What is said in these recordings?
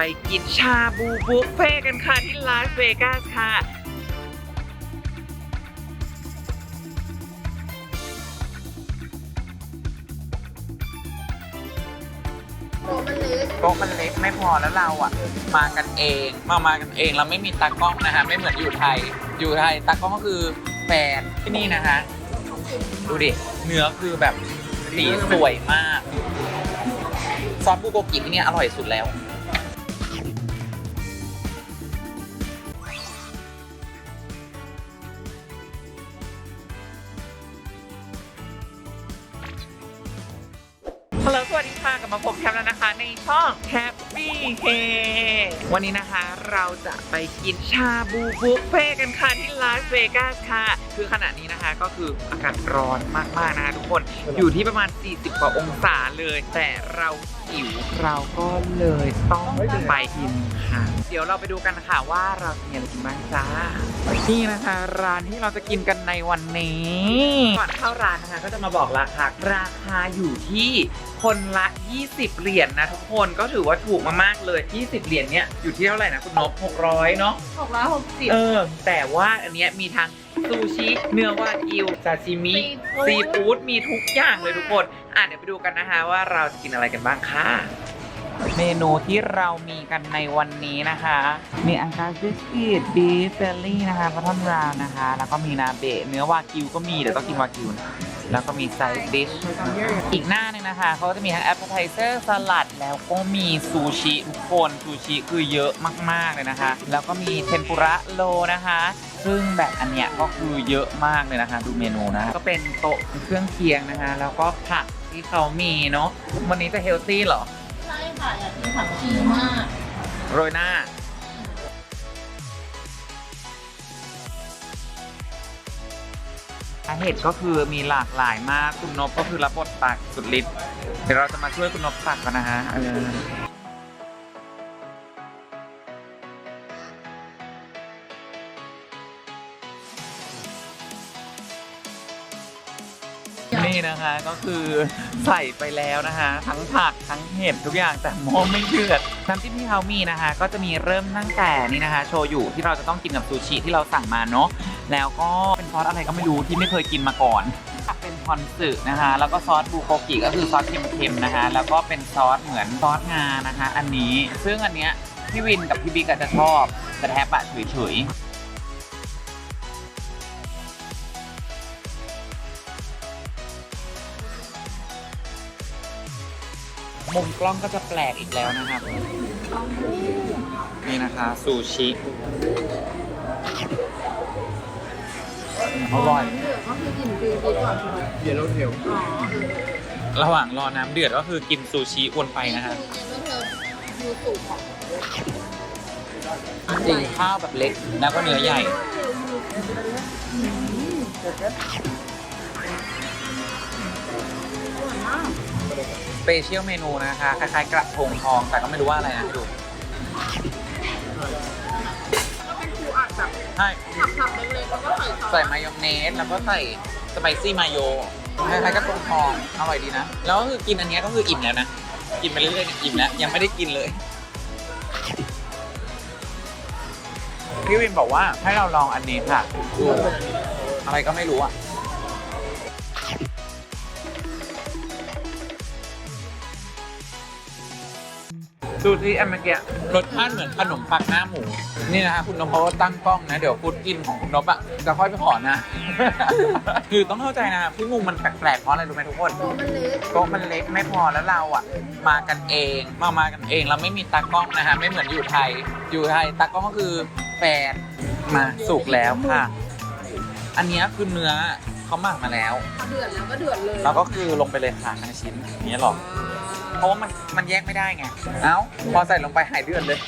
ไปกินชาบูบุฟเฟ่กันค่ะ ที่ลาสเวกัสค่ะโต๊ะมันเล็กโต๊ะมันเล็กไม่พอแล้วเราอะ มากันเองมามากันเองเราไม่มีตากล้องนะคะไม่เหมือนอยู่ไทย อยู่ไทยตากล้องก็คือแฟนที่นี่นะคะ ดูดิเนื้อคือแบบสีสวยมาก ซอสบูโกกิที่นี่อร่อยสุดแล้ว มาพบแคปแล้วนะคะในช่อง Happy h e วันนี้นะคะเราจะไปกินชาบูบุฟเฟ่กันค่ะที่ลาสเวกัสค่ะ คือขณะนี้นะคะก็คืออากาศร้อนมากๆนะคะทุกคนอยู่ที่ประมาณ 40 กว่าองศาเลย แต่เราหิวเราก็เลยต้องไปกินค่ะ เดี๋ยวเราไปดูกันค่ะว่าเราจะมีอะไรกินบ้างจ้า นี่นะคะร้านที่เราจะกินกันในวันนี้ ก่อนเข้าร้านนะคะก็จะมาบอกราคาราคาอยู่ที่คนละ 20 เหรียญนะทุกคนก็ถือว่าถูกมากๆเลย 20 เหรียญเนี้ยอยู่ที่เท่าไหร่นะคุณนพ600 เนาะหกร้อยหกสิบเออ แต่ว่าอันเนี้ยมีทั้งซูชิ เนื้อวากิวซาชิมิ ซีฟู้ดมีทุกอย่างเลยทุกคน อะเดี๋ยวไปดูกันนะคะว่าเราจะกินอะไรกันบ้างค่ะ เมนูที่เรามีกันในวันนี้นะคะ มีอังกาซิสกิตบีฟเฟลลี่นะคะพัทอนราวนะคะ แล้วก็มีนาเบะเนื้อวากิวก็มีเดี๋ยวต้องกินวากิวนะแล้วก็มีไซด์ดิชอีกหน้าหนึงนะคะเขาจะมีทั้งแอปเปอร์ไทเซอร์สลัด แล้วก็มีซูชิทุกคนซูชิคือเยอะมากๆเลยนะคะ แล้วก็มีเทมปุระโลนะคะ ซึ่งแบบอันเนี้ยก็คือเยอะมากเลยนะคะ ดูเมนูนะก็เป็นโต๊ะเครื่องเคียงนะคะ แล้วก็ผักที่เขามีเนาะวันนี้จะเฮลตี้เหรอ ค่ะอยากกินผักชีมาก โรยหน้าเห็ดก็คือมีหลากหลายมาก คุณนบก็คือรับบทตักสุดฤทธิ์เดี๋ยวเราจะมาช่วยคุณนบตักกันนะฮะเออ นะคะก็คือใส่ไปแล้วนะคะทั้งผักทั้งเห็ดทุกอย่างแต่หม้อไม่เดือดน้ำจิ้มที่เขามีนะคะ ก็จะมีเริ่มตั้งแต่นี่นะคะ โชยุที่เราจะต้องกินกับซูชิที่เราสั่งมาเนาะแล้วก็เป็นซอสอะไรก็ไม่รู้ที่ไม่เคยกินมาก่อนเป็นพอนสึนะคะ แล้วก็ซอสบูโกกิก็คือซอสเค็มๆนะคะ แล้วก็เป็นซอสเหมือนซอสงานะคะ อันนี้ซึ่งอันเนี้ยพี่วินกับพี่บิ๊กอาจจะชอบแต่แทบอะเฉยๆ มุมกล้องก็จะแปลกอีกแล้วนะครับ นี่นะคะซูชิอร่อยเดือดก็คือกินฟิวๆก่อนใช่ไหมเยลโล่เทลอ๋อระหว่างรอน้ำเดือดก็คือกินซูชิวนไปนะฮะดูสูตรของจริงข้าวแบบเล็กแล้วก็เนื้อใหญ่ส เปเชียลเมนูนะคะคล้ายๆกระทงทองแต่ก็ไม่รู้ว่าอะไรนะให้ดูก็เป็นคูอัดแบบใช่ผักๆเล็กๆแล้วก็ใส่ซอสใส่มายองเนสแล้วก็ใส่สไปซี่มาโยคล้ายๆกระทงทองอร่อยดีนะแล้วก็คือกินอันเนี้ยก็คืออิ่มแล้วนะกินไปเรื่อยๆเนี่ยอิ่มแล้วยังไม่ได้กินเลยพี่วินบอกว่าให้เราลองอันนี้ค่ะดูอะไรก็ไม่รู้อะ ดูที่อันเมื่อกี้รสชาติเหมือนขนมปังหน้าหมู นี่นะฮะคุณนพเขาก็ตั้งกล้องนะ เดี๋ยวพูดกินของคุณนพอะจะค่อยไปขอนะ คือต้องเข้าใจนะที่มุมมันแปลกๆเพราะอะไรรู้ไหมทุกคน โต๊ะมันเล็กโต๊ะมันเล็กไม่พอแล้วเราอะ มากันเองมามากันเองเราไม่มีตากล้องนะฮะไม่เหมือนอยู่ไทย อยู่ไทยตากล้องก็คือแฟนมาสุกแล้วค่ะ อันเนี้ยคือเนื้อเขาหมักมาแล้วเดือดแล้วก็เดือดเลยแล้วก็คือลงไปเลยค่ะทั้งชิ้นอย่างนี้ยหรอ เพราะว่ามันมันแยกไม่ได้ไง เอ้า พอใส่ลงไปหายเดือดเลย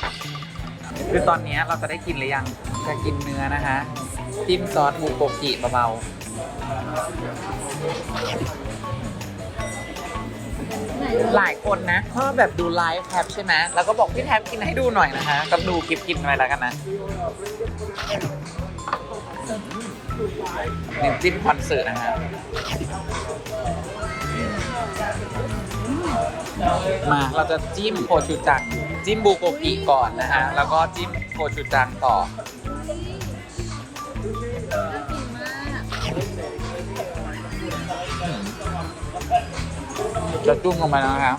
คือตอนนี้เราจะได้กินหรือยัง จะกินเนื้อนะคะจิ้มซอสบูโกกิเบาๆหลายคนนะชอบแบบดูไลฟ์แท็บใช่ไหมแล้วก็บอกพี่แท็บกินให้ดูหน่อยนะคะ ก็ดูคลิปกินไปแล้วกันนะนี่จิ้มคอนเสิร์ตนะฮะ มาเราจะจิ้มโคชูจังจิ้มบูโกกิก่อนนะฮะ แล้วก็จิ้มโคชูจังต่อน่ากินมากจะจุ่มลงไปนะครับ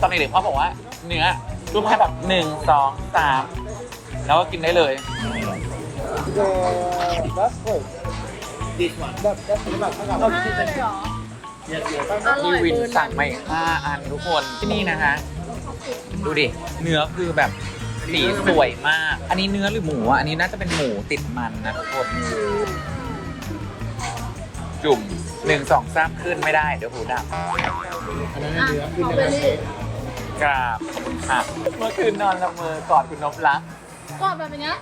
ตอนเด็กๆพ่อบอกว่า เนื้อจุ่มแค่แบบหนึ่งสองสามแล้วก็กินได้เลย The that's good. This one. That, that's the back. ห้าเลยเหรอ Yes, yes. อร่ พี่อยวินเกินสั่งมาอีกห้าอันทุกคนที่นี่นะคะ ดูดิ เนื้อคือแบบสีสวยมาก อันนี้เนื้อหรือหมูอะอันนี้น่าจะเป็นหมูติดมันนะทุกคนจุ่มหนึ่งสองสามขึ้นไม่ได้เดี๋ยวหูดับอันนั้นอะเนื้อสคือตรอเนื้เบออรี่กราบขอบคุณค่ะเมื่อคืนนอนละเมอกอดคุณนพรักก็แบบอย่างเงี้ย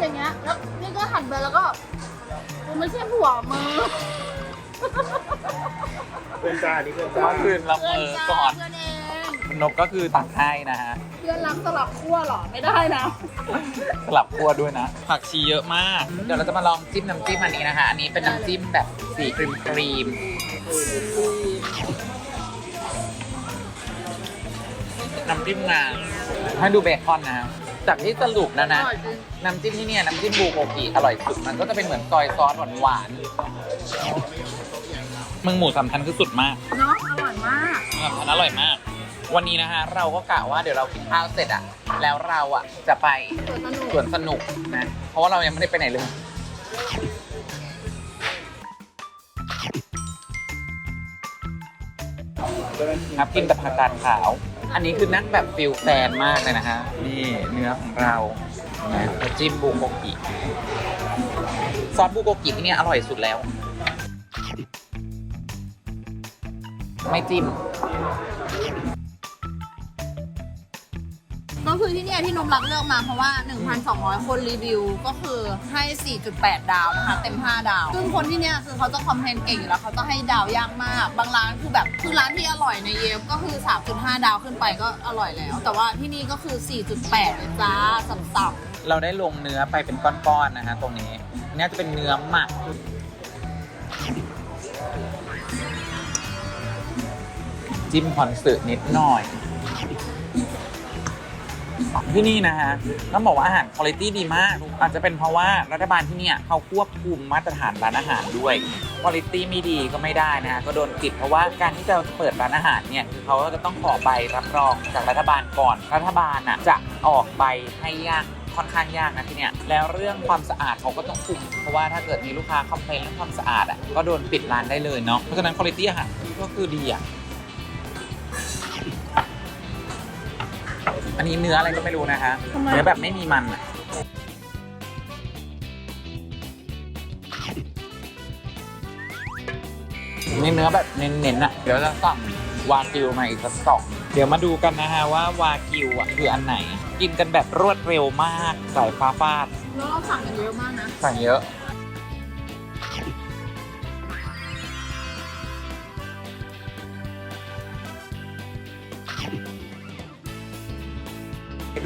อย่างเงี้ยแล้วนี่ก็หันไปแล้วก็มันไม่ใช่ผัวมือ เพื่อนจ้านี่เพื่อนจ้าเมื่อคืนละเมเพื่อนอจ้ากอดเพื่อนเองคุณนพก็คือตักให้นะฮะ เพื่อนรักสลับขั้วเหรอ ไม่ได้นะ สลับคั่วด้วยนะ ผักชีเยอะมาก เดี๋ยวเราจะมาลองจิ้มน้ำจิ้มอันนี้นะคะ อันนี้เป็นน้ำจิ้มแบบสีครีมครีมน้ำจิ้มงาให้ดูเบคอนนะจากที่สรุปนะอนะร่อยจริง น้ำจิ้มที่เนี่ยน้ำจิ้มบูโกกิอร่อยสุด มันก็จะเป็นเหมือนซอยซอสหวานๆ มึงหมูสามชั้นคือสุดมากเนาะอร่อยมากหมูสามชั้นอร่อยมาก วันนี้นะคะเราก็กะว่าเดี๋ยวเรากินข้าวเสร็จอะแล้วเราอะจะไปสวนสนุกสวนสนุกนะเพราะว่าเรายังไม่ได้ไปไหนเลยครับกินแต่ผักกาดขาว อันนี้คือนั่งแบบฟิลแฟนมากเลยนะฮะนี่เนื้อของเรานะแล้วจิ้มบูโกกิซอสบูโกกิที่เนี่ยอร่อยสุดแล้ว ไม่จิ้มก็คือที่เนี่ยที่นมรักเลือกมาเพราะว่า 1,200 คนรีวิวก็คือให้ 4.8 ดาวนะคะเต็ม 5 ดาว ซึ่งคนที่เนี่ยคือเขาจะคอมเพลนเก่งอยู่แล้วเขาจะให้ดาวยากมาก บางร้านคือแบบคือร้านที่อร่อยในเยฟก็คือ 3.5 ดาวขึ้นไปก็อร่อยแล้ว แต่ว่าที่นี่ก็คือ 4.8เลยจ้าสับเราได้ลงเนื้อไปเป็นก้อนๆนะฮะตรงนี้เนี่ยจะเป็นเนื้อหมัก จิ้มคอนสึนิดหน่อย ที่นี่นะฮะต้องบอกว่าอาหารคุณภาพดีมาก อาจจะเป็นเพราะว่ารัฐบาลที่เนี่ยเขาควบคุมมาตรฐานร้านอาหารด้วยคุณภาพไม่ดีก็ไม่ได้นะฮะก็โดนปิดเพราะว่าการที่จะเปิดร้านอาหารเนี่ยคือเขาก็จะต้องขอใบรับรองจากรัฐบาลก่อน รัฐบาลอะจะออกใบให้ยากค่อนข้างยากนะที่เนี่ยแล้วเรื่องความสะอาดเขาก็ต้องคุมเพราะว่าถ้าเกิดมีลูกค้าคอมเพลนเรื่องความสะอาดอะก็โดนปิดร้านได้เลยเนาะเพราะฉะนั้นคุณภาพอาหารก็คือดีอะ อันนี้เนื้ออะไรก็ไม่รู้นะคะเนื้อแบบไม่มีมันอะนี่เนื้อแบบเน้นๆอะเดี๋ยวจะสั่งวากิวมาอีกสักสองเดี๋ยวมาดูกันนะฮะว่าวากิวอะคืออันไหน กินกันแบบรวดเร็วมากสายฟ้าฟาดๆแล้วเราสั่งกันเยอะมากนะ สั่งเยอะ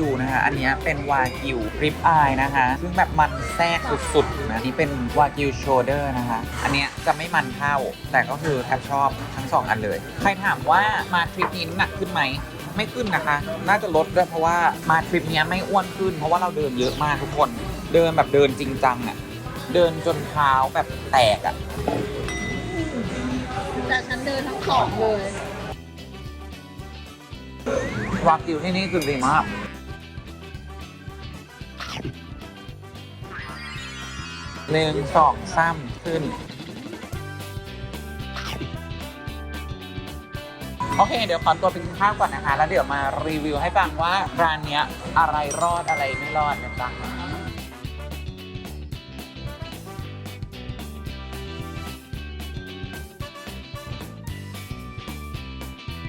ดูนะคะ อันเนี้ยเป็นวากิวริบอายนะคะ ซึ่งแบบมันแทรกสุดๆนะนี่เป็นวากิวโชเดอร์นะคะ อันเนี้ยจะไม่มันเท่า แต่ก็คือแทบชอบทั้งสองอันเลย ใครถามว่ามาทริปนี้น้ำหนักขึ้นไหมไม่ขึ้นนะคะ น่าจะลดด้วยเพราะว่ามาทริปเนี้ยไม่อ้วนขึ้น เพราะว่าเราเดินเยอะมากทุกคน เดินแบบเดินจริงจังอะเดินจนเท้าแบบแตกอะแต่ฉันเดินทั้งสองเลยวากิวที่นี่คือดีมาก หนึ่งสองสามขึ้น โอเค เดี๋ยวขอตัวไปกินข้าวก่อนนะคะ แล้วเดี๋ยวมารีวิวให้ฟังว่าร้านเนี้ยอะไรรอดอะไรไม่รอดนะจ๊ะ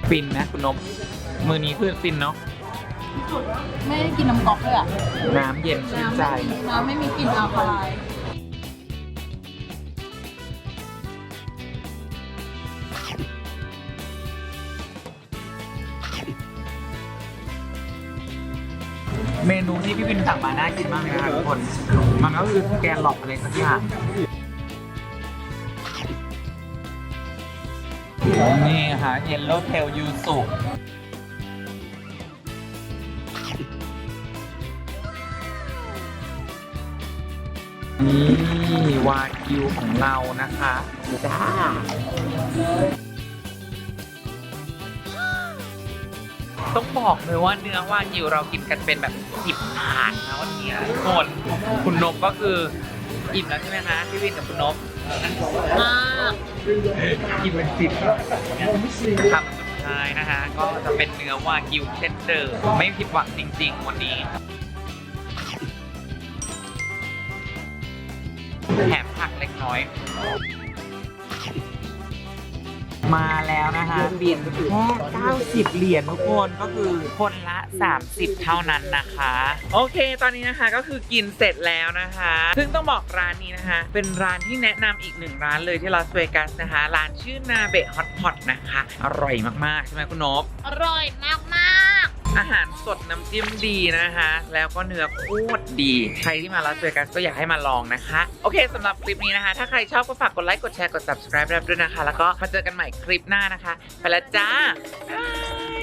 ฟินนะคุณนมมือนี้คือฟินเนาะไม่ได้กินน้ำก๊อกเลยอะน้ำเย็นชื่นน้ำใจไม่มีน้ำไม่มีกลิ่นแอลกอไลน์ เมนูที่พี่วินสั่งมาน่ากินมากเลยนะครับทุกคน มันก็คือแกนหลอกอะไรสักอย่างนี่ค่ะเยลโลเทลยูสุนี่วากิวของเรานะคะจ้า ต้องบอกเลยว่าเนื้อวากิวเรากินกันเป็นแบบสิบถาดนะวันนี้ทุกคนคุณนบก็คืออิ่มแล้วใช่ไหมคะพี่วินกับคุณนบมากกินเป็นสิบคำสุดท้ายนะคะ ก็จะเป็นเนื้อวากิวเช่นเดิมไม่ผิดหวังจริง ๆ วันนี้แถมผักเล็กน้อย มาแล้วนะคะบินแค่90 เหรียญทุกคนก็คือคนละ 30 เท่านั้นนะคะ โอเคตอนนี้นะคะก็คือกินเสร็จแล้วนะคะ ซึ่งต้องบอกร้านนี้นะคะ เป็นร้านที่แนะนำอีกหนึ่งร้านเลยที่ลาสเวกัสนะคะ ร้านชื่อนาเบะฮอตพอตนะคะ อร่อยมากๆ ใช่ไหมคุณนบอร่อยมากมาก อาหารสดน้ำจิ้มดีนะคะ แล้วก็เนื้อโคตรดี ใครที่มาลาสเวกัสก็อยากให้มาลองนะคะ โอเคสำหรับคลิปนี้นะคะ ถ้าใครชอบก็ฝากกดไลค์กดแชร์กด subscribe ด้วยนะคะ แล้วก็มาเจอกันใหม่คลิปหน้านะคะ ไปแล้วจ้าบ๊ายบาย